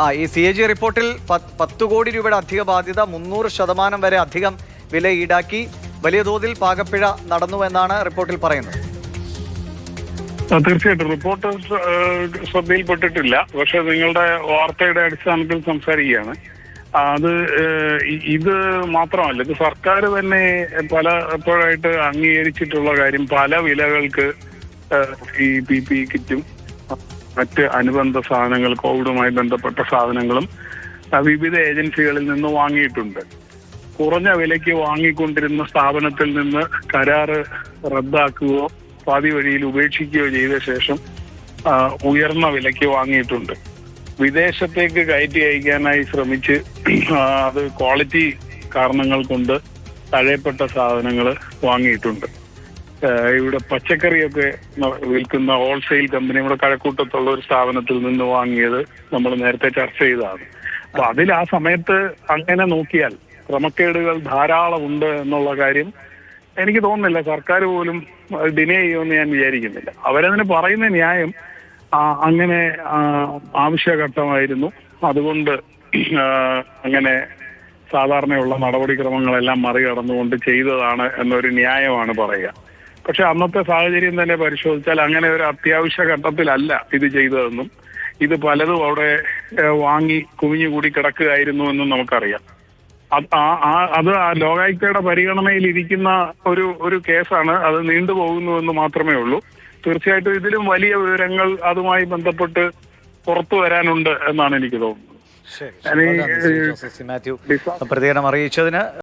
ആ ഈ C A G റിപ്പോർട്ടിൽ പത്ത് കോടി രൂപയുടെ അധിക ബാധ്യത മുന്നൂറ് ശതമാനം വരെ അധികം വില ഈടാക്കി വലിയ തോതിൽ പാകപ്പിഴ നടന്നു എന്നാണ് റിപ്പോർട്ടിൽ പറയുന്നത്. തീർച്ചയായിട്ടും. റിപ്പോർട്ട് ശ്ര- ശ്രദ്ധയിൽപ്പെട്ടിട്ടില്ല. പക്ഷെ നിങ്ങളുടെ വാർത്തയുടെ അടിസ്ഥാനത്തിൽ സംസാരിക്കുകയാണ്. അത് ഇത് മാത്രമല്ല ഇത് സർക്കാർ തന്നെ പല എപ്പോഴായിട്ട് അംഗീകരിച്ചിട്ടുള്ള കാര്യം പല വിലകൾക്ക് ഈ പി പി കിറ്റും മറ്റ് അനുബന്ധ സാധനങ്ങൾ കോവിഡുമായി ബന്ധപ്പെട്ട സാധനങ്ങളും വിവിധ ഏജൻസികളിൽ നിന്ന് വാങ്ങിയിട്ടുണ്ട്. കുറഞ്ഞ വിലയ്ക്ക് വാങ്ങിക്കൊണ്ടിരുന്ന സ്ഥാപനത്തിൽ നിന്ന് കരാറ് റദ്ദാക്കുകയോ പാതി വഴിയിൽ ഉപേക്ഷിക്കുകയോ ചെയ്ത ശേഷം ഉയർന്ന വിലയ്ക്ക് വാങ്ങിയിട്ടുണ്ട്. വിദേശത്തേക്ക് കയറ്റി അയക്കാനായി ശ്രമിച്ച് അത് ക്വാളിറ്റി കാരണങ്ങൾ കൊണ്ട് തഴയപ്പെട്ട സാധനങ്ങൾ വാങ്ങിയിട്ടുണ്ട്. ഇവിടെ പച്ചക്കറിയൊക്കെ വിൽക്കുന്ന ഹോൾസെയിൽ കമ്പനി നമ്മുടെ കഴക്കൂട്ടത്തുള്ള ഒരു സ്ഥാപനത്തിൽ നിന്ന് വാങ്ങിയത് നമ്മൾ നേരത്തെ ചർച്ച ചെയ്തതാണ്. അപ്പൊ അതിൽ ആ സമയത്ത് അങ്ങനെ നോക്കിയാൽ ക്രമക്കേടുകൾ ധാരാളം ഉണ്ട് എന്നുള്ള കാര്യം എനിക്ക് തോന്നുന്നില്ല. സർക്കാർ പോലും ഡിനേ ചെയ്യുമെന്ന് ഞാൻ വിചാരിക്കുന്നില്ല. അവരതിന് പറയുന്ന ന്യായം അങ്ങനെ ആവശ്യഘട്ടമായിരുന്നു. അതുകൊണ്ട് അങ്ങനെ സാധാരണയുള്ള നടപടിക്രമങ്ങളെല്ലാം മറികടന്നുകൊണ്ട് ചെയ്തതാണ് എന്നൊരു ന്യായമാണ് പറയുക. പക്ഷെ അന്നത്തെ സാഹചര്യം തന്നെ പരിശോധിച്ചാൽ അങ്ങനെ ഒരു അത്യാവശ്യ ഘട്ടത്തിലല്ല ഇത് ചെയ്തതെന്നും ഇത് പലതും അവിടെ വാങ്ങി കുമിഞ്ഞുകൂടി കിടക്കുകയായിരുന്നു എന്നും നമുക്കറിയാം. അത് ആ- ലോകായുക്തയുടെ പരിഗണനയിൽ ഇരിക്കുന്ന ഒരു ഒരു കേസാണ് അത് നീണ്ടുപോകുന്നു എന്ന് മാത്രമേ ഉള്ളൂ. തീർച്ചയായിട്ടും ഇതിലും വലിയ വിവരങ്ങൾ അതുമായി ബന്ധപ്പെട്ട് പുറത്തു വരാനുണ്ട് എന്നാണ് എനിക്ക് തോന്നുന്നത്. പ്രതികരണം അറിയിച്ചതിന്